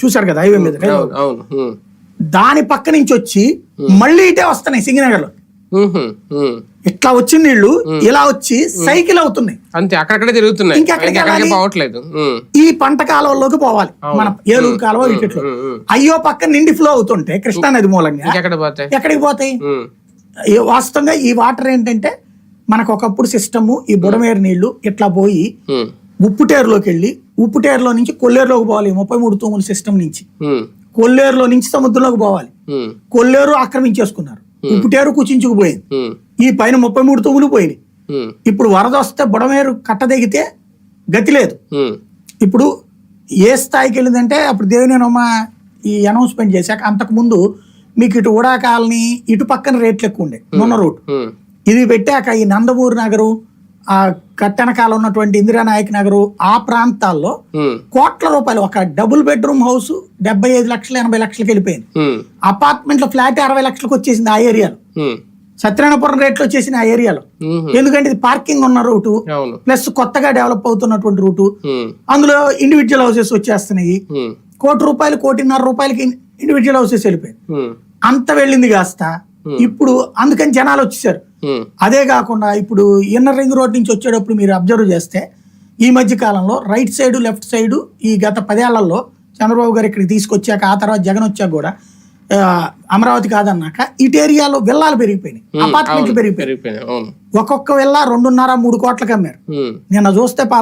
చూశారు కదా హైవే మీద. దాని పక్క నుంచి వచ్చి మళ్ళీ ఇటే వస్తున్నాయి సింగనగర్లో. ఇట్లా వచ్చిన నీళ్ళు ఇలా వచ్చి సైకిల్ అవుతున్నాయి. అంతే అక్కడక్కడే తిరుగుతున్నాయి. ఇంకెక్కడికి? పోవట్లేదు. ఈ పంట కాలువలోకి పోవాలి. మన ఏలూరు కాలువ ఉమ్. అయ్యో పక్క నిండి ఫ్లో అవుతుంటే కృష్ణా నది మూలంగా ఎక్కడికి పోతాయి? వాస్తవంగా ఈ వాటర్ ఏంటంటే మనకు ఒకప్పుడు సిస్టము ఈ బుడమేరు నీళ్ళు ఇట్లా పోయి ఉప్పుటేరులోకి వెళ్ళి ఉప్పుటేరులో నుంచి కొల్లేరులోకి పోవాలి ముప్పై మూడు తూముల సిస్టమ్ నుంచి. కొల్లేరులో నుంచి సముద్రంలోకి పోవాలి. కొల్లేరు ఆక్రమించేసుకున్నారు. ఉప్పుటేరు కుచించుకుపోయింది. ఈ పైన ముప్పై మూడు తూములు పోయినాయి. ఇప్పుడు వరద వస్తే బుడమేరు కట్టదెగితే గతి లేదు. ఇప్పుడు ఏ స్థాయికి వెళ్ళిందంటే అప్పుడు దేవినేనమ్మ ఈ అనౌన్స్మెంట్ చేశాక అంతకుముందు మీకు ఇటు ఉడా కాలనీ ఇటు పక్కన రేట్లు ఎక్కువ ఉండే. మొన్న రూట్ ఇది పెట్టాక ఈ నందమూరి నగరు ఆ కట్టెనకాల ఉన్నటువంటి ఇందిరానాయక్ నగరు ఆ ప్రాంతాల్లో కోట్ల రూపాయలు ఒక డబుల్ బెడ్రూమ్ హౌస్ డెబ్బై ఐదు లక్షలు ఎనభై లక్షలకి వెళ్ళిపోయింది. ఉమ్, అపార్ట్మెంట్ల ఫ్లాట్ అరవై లక్షలకు వచ్చేసింది ఆ ఏరియాలో. సత్యనారాయణపురం రేట్లు వచ్చేసింది ఆ ఏరియాలో. ఎందుకంటే ఇది పార్కింగ్ ఉన్న రూటు ప్లస్ కొత్తగా డెవలప్ అవుతున్నటువంటి రూటు. అందులో ఇండివిజువల్ హౌసెస్ వచ్చేస్తున్నాయి. కోటి రూపాయలు కోటిన్నర రూపాయలకి ఇండివిజువల్ హౌసెస్ వెళ్ళిపోయాయి. అంత వెళ్ళింది కాస్త. ఇప్పుడు అందుకని జనాలు వచ్చేసారు. అదే కాకుండా ఇప్పుడు ఇన్నర్ రింగ్ రోడ్ నుంచి వచ్చేటప్పుడు మీరు అబ్జర్వ్ చేస్తే ఈ మధ్య కాలంలో రైట్ సైడ్ లెఫ్ట్ సైడ్ ఈ గత పదేళ్ళలో చంద్రబాబు గారు ఇక్కడికి తీసుకొచ్చాక ఆ తర్వాత జగన్ వచ్చాక కూడా అమరావతి కాదన్నాక ఇటు ఏరియాలో విల్లాలు పెరిగిపోయినాయి. అపార్ట్మెంట్లు పెరిగిపోయాయి పెరిగిపోయినాయి. ఒక్కొక్క విల్లా రెండున్నర మూడు కోట్లకి అమ్మారు. ఉమ్, నిన్న చూస్తే పాపం